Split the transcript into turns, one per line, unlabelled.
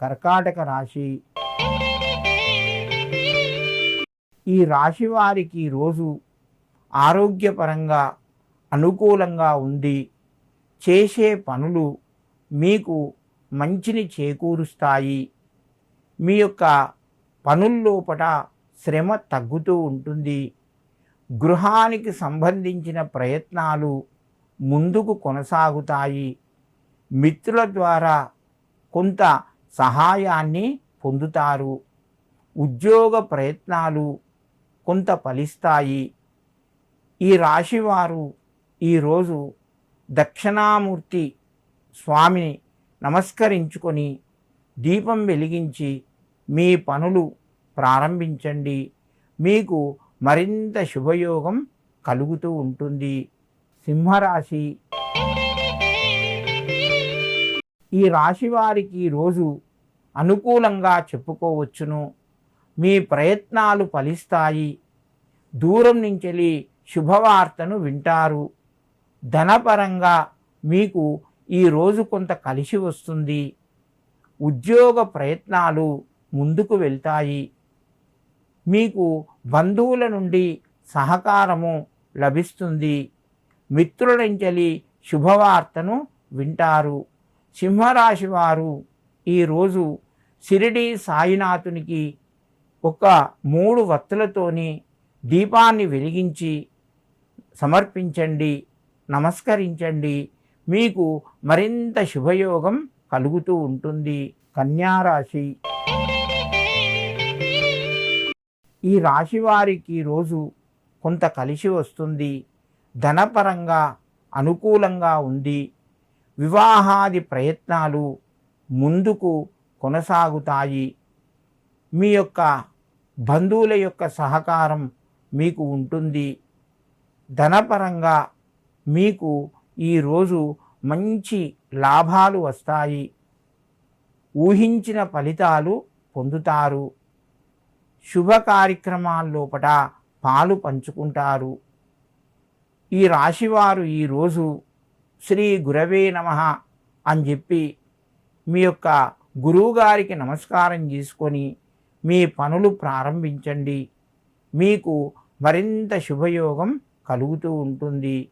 కర్కాటక రాశి. ఈ రాశి వారికి రోజు ఆరోగ్యపరంగా అనుకూలంగా ఉంది చేసే పనులు మీకు మంచిని చేకూరుస్తాయి. మీ యొక్క పనుల్లోపట శ్రమ తగ్గుతూ ఉంటుంది. గృహానికి సంబంధించిన ప్రయత్నాలు ముందుకు కొనసాగుతాయి. మిత్రుల ద్వారా కొంత సహాయాన్ని పొందుతారు. ఉద్యోగ ప్రయత్నాలు కొంత ఫలిస్తాయి. ఈ రాశివారు ఈరోజు దక్షిణామూర్తి స్వామిని నమస్కరించుకొని దీపం వెలిగించి మీ పనులు ప్రారంభించండి. మీకు మరింత శుభయోగం కలుగుతూ ఉంటుంది. సింహరాశి. ఈ రాశి వారికి రోజు అనుకూలంగా చెప్పుకోవచ్చును. మీ ప్రయత్నాలు ఫలిస్తాయి. దూరం నుంచి శుభవార్తను వింటారు. ధనపరంగా మీకు ఈ రోజు కొంత కలిసి వస్తుంది. ఉద్యోగ ప్రయత్నాలు ముందుకు వెళ్తాయి. మీకు బంధువుల నుండి సహకారము లభిస్తుంది. మిత్రుల నుంచి శుభవార్తను వింటారు. సింహరాశి వారు ఈరోజు షిరిడి సాయినాథునికి ఒక మూడు వత్తులతోని దీపాన్ని వెలిగించి సమర్పించండి నమస్కరించండి. మీకు మరింత శుభయోగం కలుగుతూ ఉంటుంది. కన్యారాశి. ఈ రాశి వారికి రోజు కొంత కలిసి వస్తుంది. ధనపరంగా అనుకూలంగా ఉంది. వివాహాది ప్రయత్నాలు ముందుకు కొనసాగుతాయి. మీ యొక్క బంధువుల యొక్క సహకారం మీకు ఉంటుంది. ధనపరంగా మీకు ఈరోజు మంచి లాభాలు వస్తాయి. ఊహించిన ఫలితాలు పొందుతారు. శుభ కార్యక్రమాల్లోపట పాలు పంచుకుంటారు. ఈ రాశివారు ఈరోజు శ్రీ గురవే నమ అని చెప్పి మీ యొక్క గురువుగారికి నమస్కారం చేసుకొని మీ పనులు ప్రారంభించండి. మీకు మరింత శుభయోగం కలుగుతూ ఉంటుంది.